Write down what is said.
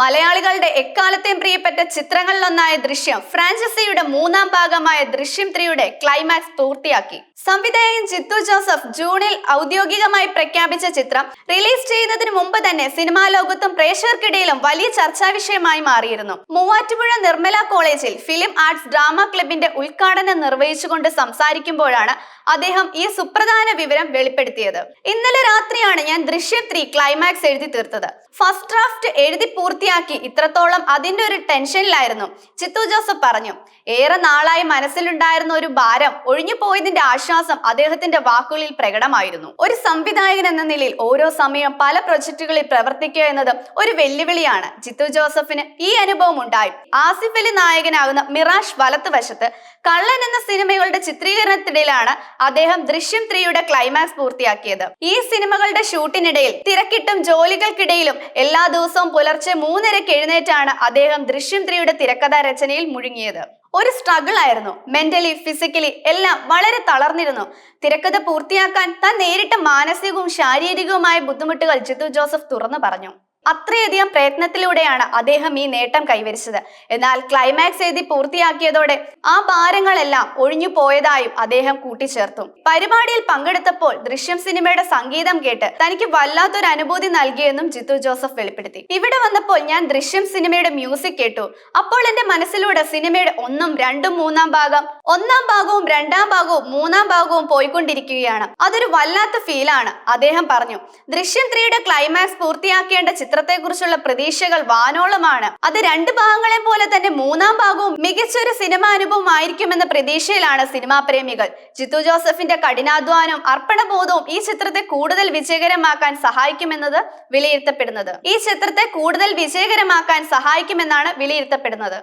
മലയാളികളുടെ എക്കാലത്തെയും പ്രിയപ്പെട്ട ചിത്രങ്ങളിലൊന്നായ ദൃശ്യം ഫ്രാഞ്ചൈസിയുടെ മൂന്നാം ഭാഗമായ ദൃശ്യം ത്രീയുടെ ക്ലൈമാക്സ് പൂർത്തിയാക്കി. സംവിധായകൻ ജിത്തു ജോസഫ് ജൂണിൽ ഔദ്യോഗികമായി പ്രഖ്യാപിച്ച ചിത്രം റിലീസ് ചെയ്യുന്നതിന് മുമ്പ് തന്നെ സിനിമാ ലോകത്തും പ്രേക്ഷകർക്കിടയിലും വലിയ ചർച്ചാ വിഷയമായി മാറിയിരുന്നു. മൂവാറ്റുപുഴ നിർമ്മല കോളേജിൽ ഫിലിം ആർട്സ് ഡ്രാമ ക്ലബിന്റെ ഉദ്ഘാടനം നിർവഹിച്ചുകൊണ്ട് സംസാരിക്കുമ്പോഴാണ് അദ്ദേഹം ഈ സുപ്രധാന വിവരം വെളിപ്പെടുത്തിയത്. ഇന്നലെ രാത്രിയാണ് ഞാൻ ദൃശ്യം ത്രീ ക്ലൈമാക്സ് എഴുതി തീർത്തത്. ഫസ്റ്റ് ഡ്രാഫ്റ്റ് എഴുതി പൂർത്തിയാക്കി ഇത്രത്തോളം അതിന്റെ ഒരു ടെൻഷനിലായിരുന്നു. ചിത്തു ജോസഫ് പറഞ്ഞു ഏറെ നാളായി മനസ്സിലുണ്ടായിരുന്ന ഒരു ഭാരം ഒഴിഞ്ഞു പോയതിന്റെ ആശ്വാസം അദ്ദേഹത്തിന്റെ വാക്കുകളിൽ പ്രകടമായിരുന്നു. ഒരു സംവിധായകൻ എന്ന നിലയിൽ ഓരോ സമയം പല പ്രൊജക്ടുകളിൽ പ്രവർത്തിക്കുക എന്നത് ഒരു വെല്ലുവിളിയാണ്. ജിത്തു ജോസഫിന് ഈ അനുഭവം ഉണ്ടായി. ആസിഫ് അലി നായകനാകുന്ന മിറാഷ് വലത്തുവശത്ത് കള്ളൻ എന്ന സിനിമകളുടെ ചിത്രീകരണത്തിനിടയിലാണ് അദ്ദേഹം ദൃശ്യം ത്രീയുടെ ക്ലൈമാക്സ് പൂർത്തിയാക്കിയത്. ഈ സിനിമകളുടെ ഷൂട്ടിനിടയിൽ തിരക്കിട്ടും ജോലികൾക്കിടയിലും എല്ലാ ദിവസവും പുലർച്ചെ മൂന്നരക്ക് എഴുന്നേറ്റാണ് അദ്ദേഹം ദൃശ്യം ത്രീയുടെ തിരക്കഥാ രചനയിൽ മുഴുങ്ങിയത് ഒരു സ്ട്രഗിൾ ആയിരുന്നു. മെന്റലി ഫിസിക്കലി എല്ലാം വളരെ തളർന്നിരുന്നു. തിരക്കഥ പൂർത്തിയാക്കാൻ താൻ നേരിട്ട മാനസികവും ശാരീരികവുമായ ബുദ്ധിമുട്ടുകൾ ജിത്തു ജോസഫ് തുറന്നു പറഞ്ഞു. അത്രയധികം പ്രയത്നത്തിലൂടെയാണ് അദ്ദേഹം ഈ നേട്ടം കൈവരിച്ചത്. എന്നാൽ ക്ലൈമാക്സ് എഴുതി പൂർത്തിയാക്കിയതോടെ ആ ഭാരങ്ങളെല്ലാം ഒഴിഞ്ഞു പോയതായും അദ്ദേഹം കൂട്ടിച്ചേർത്തു. പരിപാടിയിൽ പങ്കെടുത്തപ്പോൾ ദൃശ്യം സിനിമയുടെ സംഗീതം കേട്ട് തനിക്ക് വല്ലാത്തൊരു അനുഭൂതി നൽകിയെന്നും ജിത്തു ജോസഫ് വെളിപ്പെടുത്തി. ഇവിടെ വന്നപ്പോൾ ഞാൻ ദൃശ്യം സിനിമയുടെ മ്യൂസിക് കേട്ടു. അപ്പോൾ എന്റെ മനസ്സിലൂടെ സിനിമയുടെ ഒന്നും രണ്ടും മൂന്നാം ഭാഗം ഒന്നാം ഭാഗവും രണ്ടാം ഭാഗവും മൂന്നാം ഭാഗവും പോയിക്കൊണ്ടിരിക്കുകയാണ്. അതൊരു വല്ലാത്ത ഫീലാണ് അദ്ദേഹം പറഞ്ഞു. ദൃശ്യം ത്രീയുടെ ക്ലൈമാക്സ് പൂർത്തിയാക്കേണ്ട ചിത്രത്തെക്കുറിച്ചുള്ള പ്രതീക്ഷകൾ വാനോളമാണ്. അത് രണ്ട് ഭാഗങ്ങളെ പോലെ തന്നെ മൂന്നാം ഭാഗവും മികച്ചൊരു സിനിമാ അനുഭവം ആയിരിക്കുമെന്ന പ്രതീക്ഷയിലാണ് സിനിമാ പ്രേമികൾ. ജിത്തു ജോസഫിന്റെ കഠിനാധ്വാനവും അർപ്പണബോധവും ഈ ചിത്രത്തെ കൂടുതൽ വിജയകരമാക്കാൻ സഹായിക്കുമെന്നത് വിലയിരുത്തപ്പെടുന്നത്. ഈ ചിത്രത്തെ കൂടുതൽ വിജയകരമാക്കാൻ സഹായിക്കുമെന്നാണ് വിലയിരുത്തപ്പെടുന്നത്.